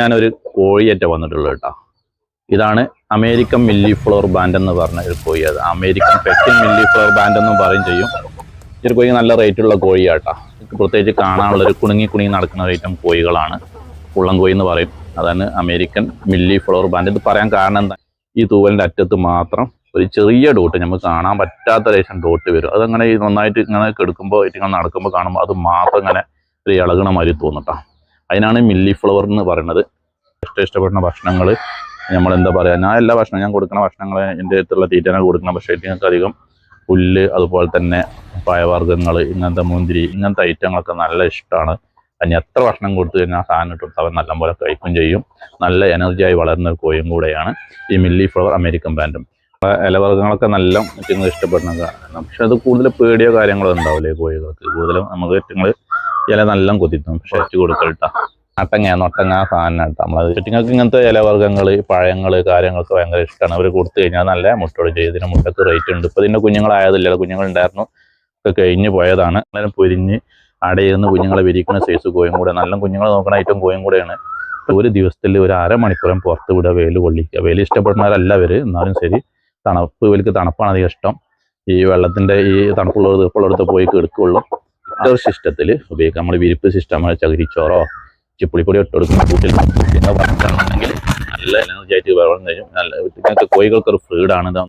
ഞാനൊരു കോഴിയേറ്റ വന്നിട്ടുള്ളത് കേട്ടോ. ഇതാണ് അമേരിക്കൻ മില്ലി ഫ്ലോർ ബാൻഡ് എന്ന് പറഞ്ഞ ഒരു കോഴി. അത് അമേരിക്കൻ പെക്കിൻ മില്ലി ഫ്ലോർ ബാൻഡ് എന്നും പറയും ചെയ്യും. ഈ കോഴി നല്ല റേറ്റുള്ള കോഴിയാട്ടാ പ്രത്യേകിച്ച് കാണാനുള്ള ഒരു കുണുങ്ങി കുണുങ്ങി നടക്കുന്ന ഐറ്റം കോഴികളാണ്. ഉള്ളം കോഴി എന്ന് പറയും. അതാണ് അമേരിക്കൻ മില്ലി ഫ്ലോർ ബാൻഡ്. ഇത് പറയാൻ കാരണം എന്താ? ഈ തൂവലിന്റെ അറ്റത്ത് മാത്രം ഒരു ചെറിയ ഡോട്ട് നമുക്ക് കാണാൻ പറ്റാത്ത ലേശം ഡോട്ട് വരും. അതങ്ങനെ നന്നായിട്ട് ഇങ്ങനെ കെടുക്കുമ്പോൾ ഇങ്ങനെ നടക്കുമ്പോൾ കാണുമ്പോൾ അത് മാത്രം ഇങ്ങനെ ഒരു ഇളകണ മാതിരി അതിനാണ് മില്ലി ഫ്ലവർ എന്ന് പറയുന്നത്. ഇഷ്ടം ഇഷ്ടപ്പെടുന്ന ഭക്ഷണങ്ങൾ നമ്മൾ എന്താ പറയുക ഞാൻ എല്ലാ ഭക്ഷണം ഞാൻ കൊടുക്കുന്ന ഭക്ഷണങ്ങൾ എന്റെ അടുത്തുള്ള തീറ്റനെ കൊടുക്കണം പക്ഷേ നിങ്ങൾക്ക് അധികം പുല്ല് അതുപോലെ തന്നെ പഴവർഗങ്ങൾ ഇങ്ങനത്തെ മുന്തിരി ഇങ്ങനത്തെ ഐറ്റങ്ങളൊക്കെ നല്ല ഇഷ്ടമാണ്. അതിന് എത്ര ഭക്ഷണം കൊടുത്തു കഴിഞ്ഞാൽ ആ സാധനം ഇട്ട് അവൻ നല്ലപോലെ കഴിക്കും ചെയ്യും. നല്ല എനർജിയായി വളരുന്ന ഒരു കോയും കൂടെയാണ് ഈ മില്ലി ഫ്ലവർ അമേരിക്കൻ ബ്രാൻഡും ഇലവർഗങ്ങളൊക്കെ നല്ല ഇഷ്ടപ്പെടുന്നതാണ് ഇഷ്ടപ്പെടുന്ന കാരണം പക്ഷെ അത് കൂടുതൽ പേടിയോ കാര്യങ്ങളോ ഉണ്ടാവില്ലേ കോഴികൾക്ക്. കൂടുതലും നമുക്ക് നിങ്ങൾ ഇല നല്ല കൊത്തിത്തും പക്ഷെ ഇട്ട് കൊടുക്കൽട്ടാ നട്ടങ്ങ നൊട്ടങ്ങ സാധനം കേട്ടോ നമ്മളത് ചുറ്റിങ്ങൾക്ക് ഇങ്ങനത്തെ ഇലവർഗങ്ങൾ പഴങ്ങൾ കാര്യങ്ങളൊക്കെ ഭയങ്കര ഇഷ്ടമാണ് അവർ കൊടുത്തു കഴിഞ്ഞാൽ നല്ല മുട്ടോട് ചെയ്ത് ഇതിന് മുട്ടക്ക് റേറ്റ് ഉണ്ട്. ഇപ്പോൾ ഇതിന്റെ കുഞ്ഞുങ്ങളായതില്ല. കുഞ്ഞുങ്ങളുണ്ടായിരുന്നു. ഒക്കെ കഴിഞ്ഞ് പോയതാണ്. അങ്ങനെ പൊരിഞ്ഞ് അടയിരുന്ന് കുഞ്ഞുങ്ങളെ വിരിക്കുന്ന സൈസ് കോയും കൂടെ. നല്ല കുഞ്ഞുങ്ങളെ നോക്കണ ഐറ്റം കോയും കൂടെയാണ്. ഒരു ദിവസത്തിൽ ഒരു അരമണിക്കൂറും പുറത്ത് വിടുക വെയിൽ കൊള്ളിക്കുക. വെയിൽ ഇഷ്ടപ്പെടുന്നവരല്ല അവർ എന്നാലും ശരി തണുപ്പ് ഇവർക്ക് തണുപ്പാണ് അധികം ഇഷ്ടം. ഈ വെള്ളത്തിന്റെ ഈ തണുപ്പുള്ള തീർപ്പുള്ളിടത്ത് പോയി കിടക്കുള്ളൂ. ഒരു സിസ്റ്റത്തിൽ ഉപയോഗിക്കാം. നമ്മൾ വിരിപ്പ് സിസ്റ്റം ചകിരിച്ചോറോ ചിപ്പുളിപ്പൊടി ഇട്ട് കൊടുക്കുന്ന കൂട്ടിൽ പിന്നെ പറഞ്ഞിട്ടുണ്ടെങ്കിൽ നല്ല എനർജി ആയിട്ട് വളർന്നു കഴിഞ്ഞു. നല്ല കോഴികൾക്ക് ഒരു ഫ്രീഡാണ്.